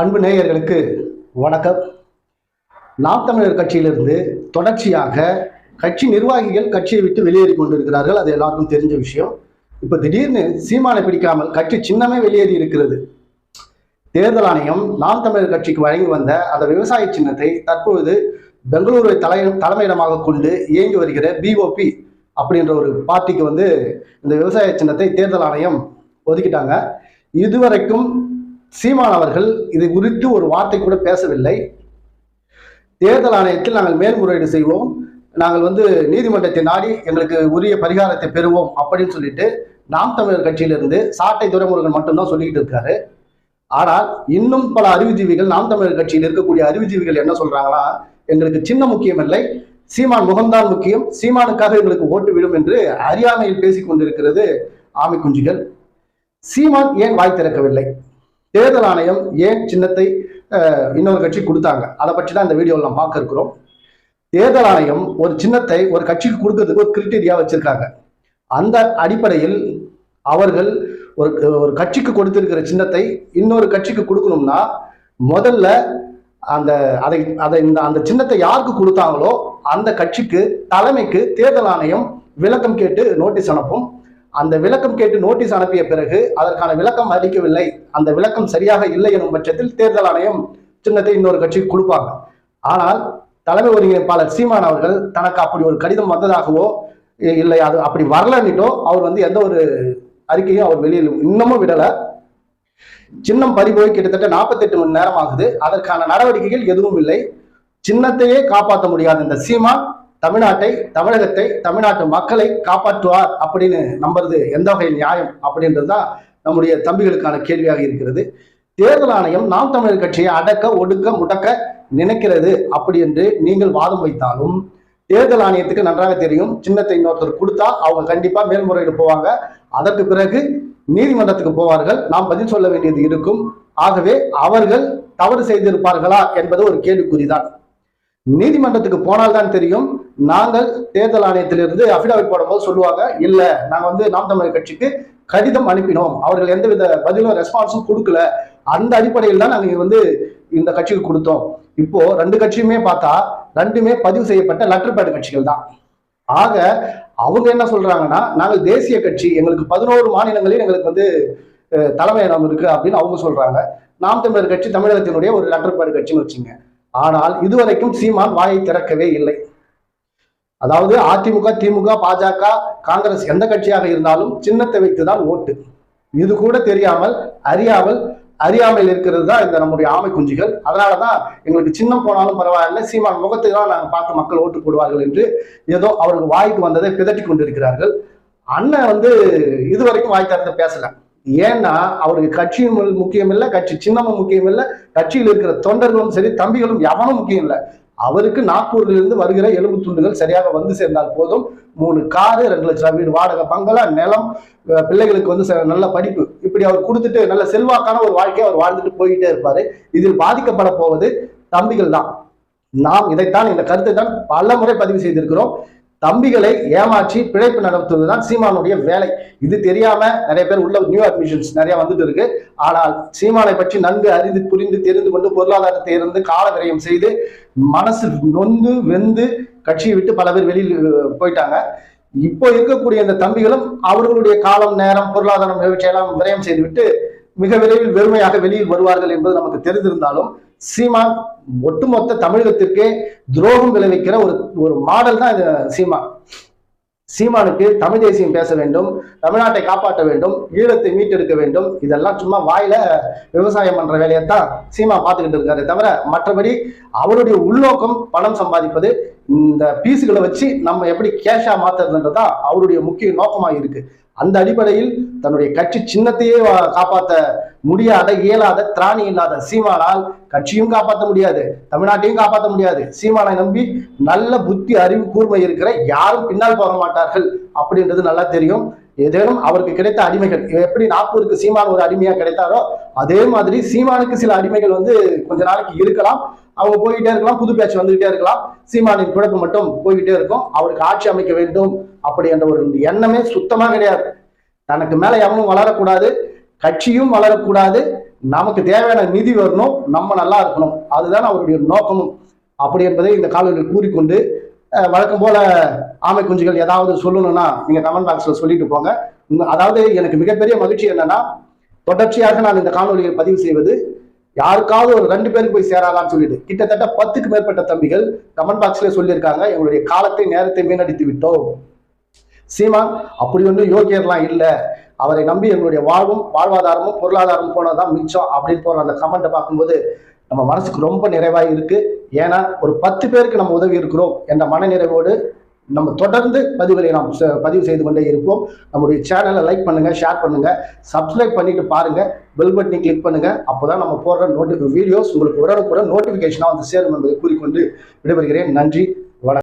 அன்பு நேயர்களுக்கு வணக்கம். நாம் தமிழர் கட்சியிலிருந்து தொடர்ச்சியாக கட்சி நிர்வாகிகள் கட்சியை விட்டு வெளியேறி கொண்டிருக்கிறார்கள். அது எல்லாருக்கும் தெரிஞ்ச விஷயம். இப்போ திடீர்னு சீமானை பிடிக்காமல் கட்சி சின்னமே வெளியேறி இருக்கிறது. தேர்தல் ஆணையம் நாம் தமிழர் கட்சிக்கு வழங்கி வந்த அந்த விவசாய சின்னத்தை தற்பொழுது பெங்களூரை தலை தலைமையிடமாக கொண்டு இயங்கி வருகிற பிஓபி அப்படின்ற ஒரு பார்ட்டிக்கு வந்து இந்த விவசாய சின்னத்தை தேர்தல் ஆணையம் ஒதுக்கிட்டாங்க. இதுவரைக்கும் சீமான் அவர்கள் இது குறித்து ஒரு வார்த்தை கூட பேசவில்லை. தேர்தல் ஆணையத்தில் நாங்கள் மேல்முறையீடு செய்வோம். நாங்கள் வந்து நீதிமன்றத்தை நாடி எங்களுக்கு உரிய பரிகாரத்தை பெறுவோம் அப்படின்னு சொல்லிட்டு நாம் தமிழர் கட்சியிலிருந்து சாட்டை துரைமுருகன் மட்டும்தான் சொல்லிக்கிட்டு இருக்காரு. ஆனால் இன்னும் பல அறிவுஜீவிகள் நாம் தமிழர் கட்சியில் இருக்கக்கூடிய அறிவுஜீவிகள் என்ன சொல்றாங்களா எங்களுக்கு சின்ன முக்கியம் இல்லை சீமான் முகம்தான் முக்கியம் சீமானுக்காக எங்களுக்கு ஓட்டு விடும் என்று அறியாமையில் பேசிக் கொண்டிருக்கிறது ஆமை குஞ்சுகள். சீமான் ஏன் வாய் திறக்கவில்லை? தேர்தல் ஆணையம் ஏன் சின்னத்தை இன்னொரு கட்சி கொடுத்தாங்க? அதை பற்றி தான் இந்த வீடியோவில் நம்ம பார்க்க இருக்கிறோம். தேர்தல் ஆணையம் ஒரு சின்னத்தை ஒரு கட்சிக்கு கொடுக்கறதுக்கு ஒரு கிரிட்டீரியா வச்சிருக்காங்க. அந்த அடிப்படையில் அவர்கள் ஒரு ஒரு கட்சிக்கு கொடுத்திருக்கிற சின்னத்தை இன்னொரு கட்சிக்கு கொடுக்கணும்னா முதல்ல அந்த அதை அதை இந்த அந்த சின்னத்தை யாருக்கு கொடுத்தாங்களோ அந்த கட்சிக்கு தலைமைக்கு தேர்தல் ஆணையம் விளக்கம் கேட்டு நோட்டீஸ் அனுப்பும். அந்த விளக்கம் கேட்டு நோட்டீஸ் அனுப்பிய பிறகு அதற்கான விளக்கம் அளிக்கவில்லை. அந்த விளக்கம் சரியாக இல்லை எனும் பட்சத்தில் தேர்தல் ஆணையம் சின்னத்தை இன்னொரு கட்சிக்கு கொடுப்பாங்க. ஆனால் தலைமை ஒருங்கிணைப்பாளர் சீமான் அவர்கள் தனக்கு அப்படி ஒரு கடிதம் வந்ததாகவோ இல்லை அது அப்படி வரலன்னுட்டோ அவர் வந்து எந்த ஒரு அறிக்கையும் அவர் வெளியில் இன்னமும் விடல. சின்னம் பறிபோய் கிட்டத்தட்ட நாற்பத்தெட்டு மணி நேரம் ஆகுது. அதற்கான நடவடிக்கைகள் எதுவும் இல்லை. சின்னத்தையே காப்பாற்ற முடியாத இந்த சீமான். தமிழ்நாட்டை தமிழகத்தை தமிழ்நாட்டு மக்களை காப்பாற்றுவார் அப்படின்னு நம்புறது எந்த வகை நியாயம் அப்படின்றது தான் நம்முடைய தம்பிகளுக்கான கேள்வியாக இருக்கிறது. தேர்தல் ஆணையம் நாம் தமிழர் கட்சியை அடக்க ஒடுக்க முடக்க நினைக்கிறது அப்படி என்று நீங்கள் வாதம் வைத்தாலும் தேர்தல் ஆணையத்துக்கு நன்றாக தெரியும். சின்னத்தை இன்னொருத்தர் கொடுத்தா அவங்க கண்டிப்பா மேல்முறையீடு போவாங்க. அதற்கு பிறகு நீதிமன்றத்துக்கு போவார்கள். நாம் பதில் சொல்ல வேண்டியது இருக்கும். ஆகவே அவர்கள் தவறு செய்திருப்பார்களா என்பது ஒரு கேள்விக்குறிதான். நீதிமன்றத்துக்கு போனால்தான் தெரியும். நாங்கள் தேர்தல் ஆணையத்திலிருந்து அபிடாவிட் போடும்போது சொல்லுவாங்க இல்ல நாங்க வந்து நாம் தமிழர் கட்சிக்கு கடிதம் அனுப்பினோம். அவர்கள் எந்தவித பதிலும் ரெஸ்பான்ஸும் கொடுக்கல. அந்த அடிப்படையில் தான் நாங்க வந்து இந்த கட்சிக்கு கொடுத்தோம். இப்போ ரெண்டு கட்சியுமே பார்த்தா ரெண்டுமே பதிவு செய்யப்பட்ட லெட்டர் பேட் கட்சிகள் தான். ஆக அவங்க என்ன சொல்றாங்கன்னா நாங்கள் தேசிய கட்சி எங்களுக்கு பதினோரு மாநிலங்களில் எங்களுக்கு வந்து தலைமையிடம் இருக்கு அப்படின்னு அவங்க சொல்றாங்க. நாம் தமிழர் கட்சி தமிழகத்தினுடைய ஒரு லெட்டர் பேட் கட்சின்னு வச்சுங்க ஆனால் இதுவரைக்கும் சீமான் வாயை திறக்கவே இல்லை. அதாவது அதிமுக திமுக பாஜக காங்கிரஸ் எந்த கட்சியாக இருந்தாலும் சின்னத்தை வைத்துதான் ஓட்டு. இது கூட தெரியாமல் அறியாமல் அறியாமல் இருக்கிறது தான் இந்த நம்முடைய ஆமை குஞ்சுகள். அதனாலதான் எங்களுக்கு சின்னம் போனாலும் பரவாயில்லை சீமான் முகத்தை தான் நாங்கள் பார்த்து மக்கள் ஓட்டு போடுவார்கள் என்று ஏதோ அவருக்கு வாய்க்கு வந்ததை பிதட்டி கொண்டிருக்கிறார்கள். அண்ணன் வந்து இதுவரைக்கும் வாய் திறந்து பேசலை. ஏன்னா அவருக்கு கட்சியும் முக்கியம் இல்லை கட்சி சின்னமும் முக்கியம் இல்லை கட்சியில் இருக்கிற தொண்டர்களும் சரி தம்பிகளும் எவனும் முக்கியம் இல்லை. அவருக்கு நாக்பூரிலிருந்து வருகிற எலும்பு துண்டுகள் சரியாக வந்து சேர்ந்தால் போதும். மூணு காரு ரெண்டு லட்சம் வீடு வாடகை பங்களா நிலம் பிள்ளைகளுக்கு வந்து ச- நல்ல படிப்பு. இப்படி அவர் கொடுத்துட்டு நல்ல செல்வாக்கான ஒரு வாழ்க்கையை அவர் வாழ்ந்துட்டு போயிட்டே இருப்பாரு. இதில் பாதிக்கப்பட போவது தம்பிகள் தான். நாம் இதைத்தான் இந்த கருத்தை தான் பல முறை பதிவு செய்திருக்கிறோம். தம்பிகளை ஏமாற்றி பிழைப்பு நடத்துவதுதான் சீமானுடைய வேலை. இது தெரியாம நிறைய பேர் உள்ள நியூ அட்மிஷன்ஸ் நிறைய வந்துட்டு இருக்கு. ஆனால் சீமானை பற்றி நன்கு அறிந்து புரிந்து தெரிந்து கொண்டு பொருளாதாரத்தை இருந்து கால விரயம் செய்து மனசு நொந்து வெந்து கட்சியை விட்டு பல பேர் வெளியில் போயிட்டாங்க. இப்போ இருக்கக்கூடிய இந்த தம்பிகளும் அவர்களுடைய காலம் நேரம் பொருளாதாரம் இவற்றையெல்லாம் விரயம் செய்துவிட்டு மிக விரைவில் வெறுமையாக வெளியில் வருவார்கள் என்பது நமக்கு தெரிந்திருந்தாலும் சீமான் ஒட்டுமொத்த தமிழகத்திற்கே துரோகம் விளைவிக்கிற ஒரு ஒரு மாடல் தான் இது சீமான். சீமானுக்கு தமிழ் தேசியம் பேச வேண்டும் தமிழ்நாட்டை காப்பாற்ற வேண்டும் ஈழத்தை மீட்டெடுக்க வேண்டும் இதெல்லாம் சும்மா வாயில விவசாயம் பண்ற வேலையைத்தான் சீமா பார்த்துக்கிட்டு இருக்காரு தவிர மற்றபடி அவருடைய உள்நோக்கம் பணம் சம்பாதிப்பது இந்த பீஸுகளை வச்சு நம்ம எப்படி கேஷா மாத்துறதுன்றதுதான் அவருடைய முக்கிய நோக்கமா இருக்கு. அந்த அடிப்படையில் தன்னுடைய கட்சி சின்னத்தையே காப்பாத்த காப்பாற்ற முடியாத இயலாத திராணி இல்லாத சீமானால் கட்சியும் காப்பாற்ற முடியாது தமிழ்நாட்டையும் காப்பாற்ற முடியாது. சீமானை நம்பி நல்ல புத்தி அறிவு கூர்மை இருக்கிற யாரும் பின்னால் போக மாட்டார்கள் அப்படின்றது நல்லா தெரியும். ஏதேனும் அவருக்கு கிடைத்த அடிமைகள் எப்படி நாக்பூருக்கு சீமான் ஒரு அடிமையா கிடைத்தாரோ அதே மாதிரி சீமானுக்கு சில அடிமைகள் வந்து கொஞ்ச நாளைக்கு இருக்கலாம். அவங்க போய்கிட்டே இருக்கலாம் புது பேச்சு வந்துகிட்டே இருக்கலாம். சீமானின் பிழப்பு மட்டும் போய்கிட்டே இருக்கும். அவருக்கு ஆட்சி அமைக்க வேண்டும் அப்படி என்ற ஒரு எண்ணமே சுத்தமா கிடையாது. தனக்கு மேல எவனும் வளரக்கூடாது கட்சியும் வளரக்கூடாது நமக்கு தேவையான நிதி வரணும் நம்ம நல்லா இருக்கணும். அதுதான் அவருடைய நோக்கமும். அப்படி என்பதை இந்த காணொலியில் கூறிக்கொண்டு வழக்கம் போல ஆமை குஞ்சுகள் ஏதாவது சொல்லணும்னா நீங்க கமெண்ட் பாக்ஸ்ல சொல்லிட்டு போங்க. அதாவது எனக்கு மிகப்பெரிய மகிழ்ச்சி என்னன்னா தொடர்ச்சியாக நான் இந்த காணொலியை பதிவு செய்வது யாருக்காவது ஒரு ரெண்டு பேருக்கு போய் சேராதான்னு சொல்லிட்டு கிட்டத்தட்ட பத்துக்கு மேற்பட்ட தம்பிகள் கமெண்ட் பாக்ஸ்ல சொல்லியிருக்காங்க. எங்களுடைய காலத்தை நேரத்தை வீணடித்து விட்டோம். சீமான் அப்படி ஒன்றும் யோகியர்லாம் இல்லை. அவரை நம்பி எங்களுடைய வாழ்வும் வாழ்வாதாரமும் பொருளாதாரமும் போனதான் மிச்சம் அப்படின்னு போற அந்த கமெண்ட்டை பார்க்கும்போது நம்ம மனசுக்கு ரொம்ப நிறைவாக இருக்கு. ஏன்னா ஒரு பத்து பேருக்கு நம்ம உதவி இருக்கிறோம் என்ற மனநிறைவோடு நம்ம தொடர்ந்து பதிவுகளை நாம் ச- பதிவு செய்து கொண்டே இருப்போம். நம்முடைய சேனலை லைக் பண்ணுங்கள் ஷேர் பண்ணுங்கள் சப்ஸ்கிரைப் பண்ணிட்டு பாருங்கள் பெல் பட்டனை கிளிக் பண்ணுங்க. அப்போதான் நம்ம போடுற நோட்டி வீடியோஸ் உங்களுக்கு உடனுக்குடன் நோட்டிஃபிகேஷனாக வந்து சேரும் என்பதை கூறிக்கொண்டு விடைபெறுகிறேன். நன்றி வணக்கம்.